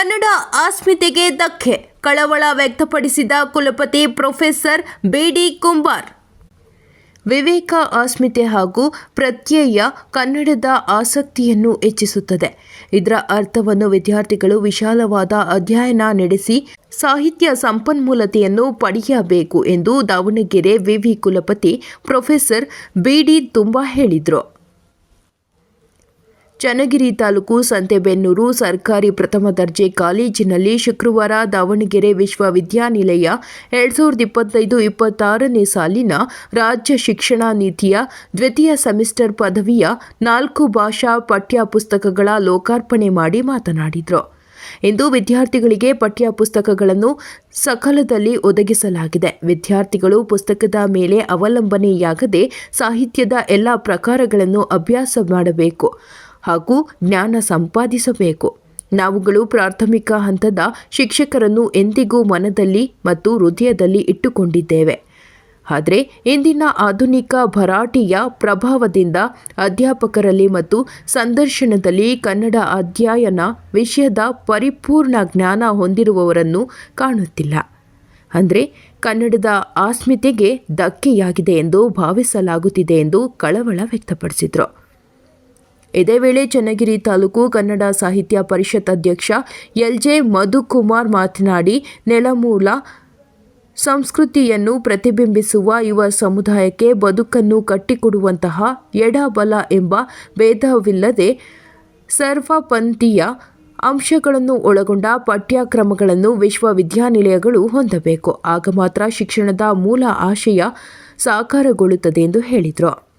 ಕನ್ನಡ ಅಸ್ಮಿತೆಗೆ ಧಕ್ಕೆ. ಕಳವಳ ವ್ಯಕ್ತಪಡಿಸಿದ ಕುಲಪತಿ ಪ್ರೊಫೆಸರ್ ಬಿಡಿ ಕುಂಬಾರ್. ವಿವೇಕ ಅಸ್ಮಿತೆ ಹಾಗೂ ಪ್ರತ್ಯಯ ಕನ್ನಡದ ಆಸಕ್ತಿಯನ್ನು ಹೆಚ್ಚಿಸುತ್ತದೆ. ಇದರ ಅರ್ಥವನ್ನು ವಿದ್ಯಾರ್ಥಿಗಳು ವಿಶಾಲವಾದ ಅಧ್ಯಯನ ನಡೆಸಿ ಸಾಹಿತ್ಯ ಸಂಪನ್ಮೂಲತೆಯನ್ನು ಪಡೆಯಬೇಕು ಎಂದು ದಾವಣಗೆರೆ ವಿವಿ ಕುಲಪತಿ ಪ್ರೊಫೆಸರ್ ಬಿಡಿ ತುಂಬಾ ಹೇಳಿದರು. ಚನ್ನಗಿರಿ ತಾಲೂಕು ಸಂತೆಬೆನ್ನೂರು ಸರ್ಕಾರಿ ಪ್ರಥಮ ದರ್ಜೆ ಕಾಲೇಜಿನಲ್ಲಿ ಶುಕ್ರವಾರ ದಾವಣಗೆರೆ ವಿಶ್ವವಿದ್ಯಾನಿಲಯ ಎರಡ್ ಸಾವಿರದ ಇಪ್ಪತ್ತೈದು ಇಪ್ಪತ್ತಾರನೇ ಸಾಲಿನ ರಾಜ್ಯ ಶಿಕ್ಷಣ ನೀತಿಯ ದ್ವಿತೀಯ ಸೆಮಿಸ್ಟರ್ ಪದವಿಯ ನಾಲ್ಕು ಭಾಷಾ ಪಠ್ಯ ಪುಸ್ತಕಗಳ ಲೋಕಾರ್ಪಣೆ ಮಾಡಿ ಮಾತನಾಡಿದರು. ಇಂದು ವಿದ್ಯಾರ್ಥಿಗಳಿಗೆ ಪಠ್ಯ ಪುಸ್ತಕಗಳನ್ನು ಸಕಾಲದಲ್ಲಿ ಒದಗಿಸಲಾಗಿದೆ. ವಿದ್ಯಾರ್ಥಿಗಳು ಪುಸ್ತಕದ ಮೇಲೆ ಅವಲಂಬನೆಯಾಗದೆ ಸಾಹಿತ್ಯದ ಎಲ್ಲ ಪ್ರಕಾರಗಳನ್ನು ಅಭ್ಯಾಸ ಮಾಡಬೇಕು. ಹಾಗೂ ಜ್ಞಾನ ಸಂಪಾದಿಸಬೇಕು. ನಾವುಗಳು ಪ್ರಾಥಮಿಕ ಹಂತದ ಶಿಕ್ಷಕರನ್ನು ಎಂದಿಗೂ ಮನದಲ್ಲಿ ಮತ್ತು ಹೃದಯದಲ್ಲಿ ಇಟ್ಟುಕೊಂಡಿದ್ದೇವೆ. ಆದರೆ ಇಂದಿನ ಆಧುನಿಕ ಭರಾಟಿಯ ಪ್ರಭಾವದಿಂದ ಅಧ್ಯಾಪಕರಲ್ಲಿ ಮತ್ತು ಸಂದರ್ಶನದಲ್ಲಿ ಕನ್ನಡ ಅಧ್ಯಯನ ವಿಷಯದ ಪರಿಪೂರ್ಣ ಜ್ಞಾನ ಹೊಂದಿರುವವರನ್ನು ಕಾಣುತ್ತಿಲ್ಲ. ಅಂದರೆ ಕನ್ನಡದ ಅಸ್ಮಿತೆಗೆ ಧಕ್ಕೆಯಾಗಿದೆ ಎಂದು ಭಾವಿಸಲಾಗುತ್ತಿದೆ ಎಂದು ಕಳವಳ ವ್ಯಕ್ತಪಡಿಸಿದರು. ಇದೇ ವೇಳೆ ಚನ್ನಗಿರಿ ತಾಲೂಕು ಕನ್ನಡ ಸಾಹಿತ್ಯ ಪರಿಷತ್ ಅಧ್ಯಕ್ಷ ಎಲ್ಜೆ ಮಧುಕುಮಾರ್ ಮಾತನಾಡಿ, ನೆಲಮೂಲ ಸಂಸ್ಕೃತಿಯನ್ನು ಪ್ರತಿಬಿಂಬಿಸುವ ಯುವ ಸಮುದಾಯಕ್ಕೆ ಬದುಕನ್ನು ಕಟ್ಟಿಕೊಡುವಂತಹ ಎಡಬಲ ಎಂಬ ಭೇದವಿಲ್ಲದೆ ಸರ್ವಪಂಥೀಯ ಅಂಶಗಳನ್ನು ಒಳಗೊಂಡ ಪಠ್ಯಕ್ರಮಗಳನ್ನು ವಿಶ್ವವಿದ್ಯಾನಿಲಯಗಳು ಹೊಂದಬೇಕು. ಆಗ ಮಾತ್ರ ಶಿಕ್ಷಣದ ಮೂಲ ಆಶಯ ಸಾಕಾರಗೊಳ್ಳುತ್ತದೆ ಎಂದು ಹೇಳಿದರು.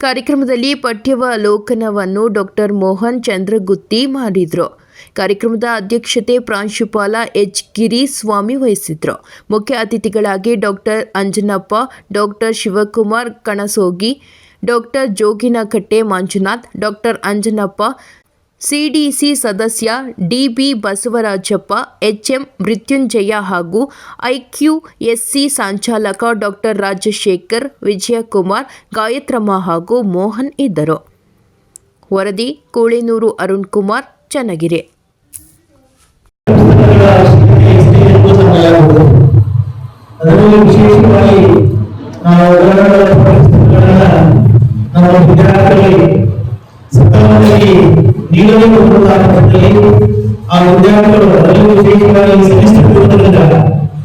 ಕಾರ್ಯಕ್ರಮದಲ್ಲಿ ಪಠ್ಯವಲೋಕನವನ್ನು ಡಾಕ್ಟರ್ ಮೋಹನ್ ಚಂದ್ರಗುತ್ತಿ ಮಾಡಿದರು. ಕಾರ್ಯಕ್ರಮದ ಅಧ್ಯಕ್ಷತೆ ಪ್ರಾಂಶುಪಾಲ ಎಚ್. ಗಿರಿಸ್ವಾಮಿ ವಹಿಸಿದ್ರು. ಮುಖ್ಯ ಅತಿಥಿಗಳಾಗಿ doctor Anjanappa, doctor Shivakumar Kanasogi, doctor Joginakatte Manjunath, doctor Anjanappa CDC ಸದಸ್ಯ ಡಿಬಿ ಬಸವರಾಜಪ್ಪ, ಎಚ್ಎಂ ಮೃತ್ಯುಂಜಯ ಹಾಗೂ ಐಕ್ಯುಎಸ್ಸಿ ಸಂಚಾಲಕ ಡಾಕ್ಟರ್ ರಾಜಶೇಖರ್, ವಿಜಯಕುಮಾರ್, ಗಾಯತ್ರಮ್ಮ ಹಾಗೂ ಮೋಹನ್ ಇದ್ದರು. ವರದಿ ಕೋಳಿನೂರು ಅರುಣ್ ಕುಮಾರ್ ಚನ್ನಗಿರಿ ನಮ್ಮ ಸಕಾಲದಲ್ಲಿ ಆ ವಿದ್ಯಾರ್ಥಿಗಳು ಅದರಲ್ಲೂ ವಿಶೇಷವಾಗಿ ಸೆಮಿಸ್ಟರ್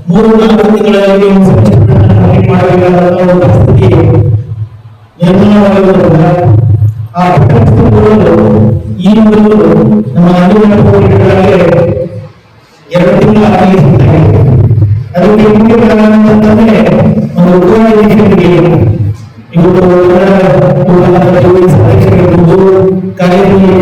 ಮೂರು ನಾಲ್ಕು ತಿಂಗಳಲ್ಲಿ ಪರಿಸ್ಥಿತಿ ನಿರ್ಮಾಣವಾಗಿರುವುದರಿಂದ ಆ ಪುಸ್ತಕಗಳು ಈ ಮೊದಲು ನಮ್ಮ ಪೋಷಕರಿಗೆ ಎರಡು ತಿಂಗಳ ಸಿಗ್ತದೆ ಅದಕ್ಕೆ ಮುಖ್ಯ ಕಾರಣ ಅಂತಂದ್ರೆ ಒಂದು ಉದ್ಯೋಗ ನಿರೀಕ್ಷೆಗೆ ಇವತ್ತು ಸದಸ್ಯರಿರ್ಬೋದು ಕಾರ್ಯದಲ್ಲಿ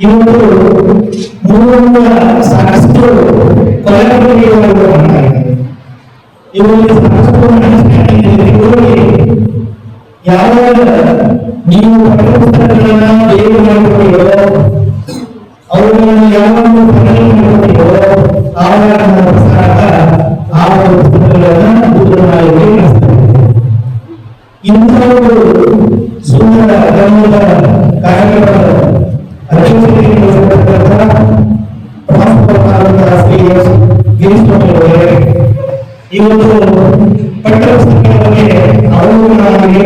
ಇವತ್ತು ಮೂರರಿಂದ ಸಾಕಷ್ಟು ಕೊಲೆಗಳಿಗೆ ಇವರಲ್ಲಿ ಸಾಕಷ್ಟು ನೀವು ಮಾಡಿಕೊಟ್ಟಿರೋ ಅವುಗಳನ್ನು ಯಾವಾಗ ಹೋದರೆ ಇವತ್ತು ಪಠ್ಯ ಪುಸ್ತಕದ ಬಗ್ಗೆ ಅವಲಂಬನಾಗಿ